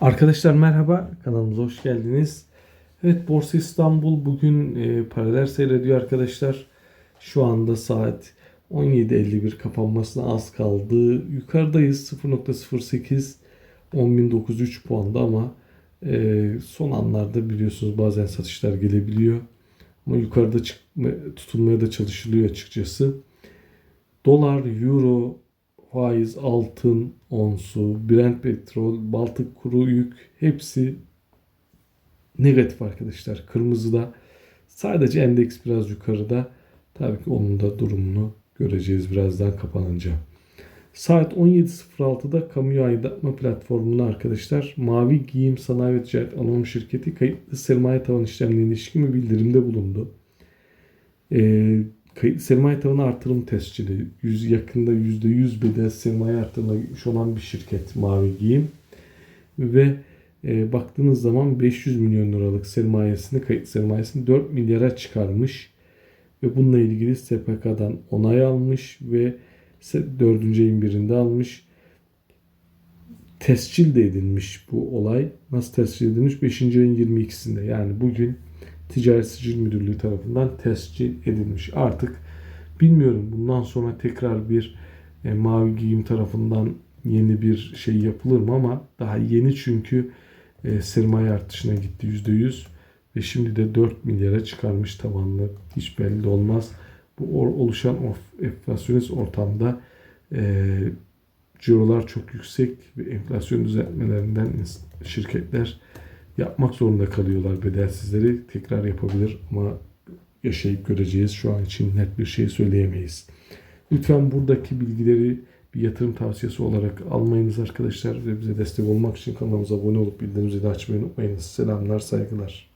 Arkadaşlar merhaba, kanalımıza hoş geldiniz. Evet, Borsa İstanbul bugün e, paralel seyrediyor arkadaşlar. Şu anda saat 17.51 kapanmasına az kaldı. Yukarıdayız 0.08 10.903 puanda ama e, son anlarda biliyorsunuz bazen satışlar gelebiliyor. Ama yukarıda çıkma, tutulmaya da çalışılıyor açıkçası. Dolar, Euro, faiz, altın, onsu, Brent petrol, Baltık kuru yük hepsi negatif arkadaşlar. Kırmızıda sadece endeks biraz yukarıda. Tabii ki onun da durumunu göreceğiz birazdan kapanınca. Saat 17.06'da kamu aydınlatma platformunda arkadaşlar Mavi Giyim Sanayi ve Ticaret Anonim Şirketi kayıtlı sermaye tavan işlemlerine ilişkin bir bildirimde bulundu. Ee, kayıtlı sermaye tavanı artırım tescili. Yüz, yakında %100 bedel sermaye artırımına gitmiş olan bir şirket Mavi Giyim. Ve e, baktığınız zaman 500 milyon liralık sermayesini, kayıt sermayesini 4 milyara çıkarmış. Ve bununla ilgili SPK'dan onay almış ve 4. ayın birinde almış. Tescil de edilmiş bu olay. Nasıl tescil edilmiş? 5. ayın 22'sinde. Yani bugün Ticaret Sicil Müdürlüğü tarafından tescil edilmiş. Artık bilmiyorum bundan sonra tekrar bir e, Mavi Giyim tarafından yeni bir şey yapılır mı ama daha yeni çünkü e, sermaye artışına gitti %100 ve şimdi de 4 milyara çıkarmış tavanlı. Hiç belli olmaz. Bu or- oluşan of- enflasyonist ortamda e, cirolar çok yüksek ve enflasyon düzeltmelerinden şirketler yapmak zorunda kalıyorlar bedelsizleri. Tekrar yapabilir ama yaşayıp göreceğiz. Şu an için net bir şey söyleyemeyiz. Lütfen buradaki bilgileri bir yatırım tavsiyesi olarak almayınız arkadaşlar ve bize destek olmak için kanalımıza abone olup bildirim zili açmayı unutmayınız. Selamlar, saygılar.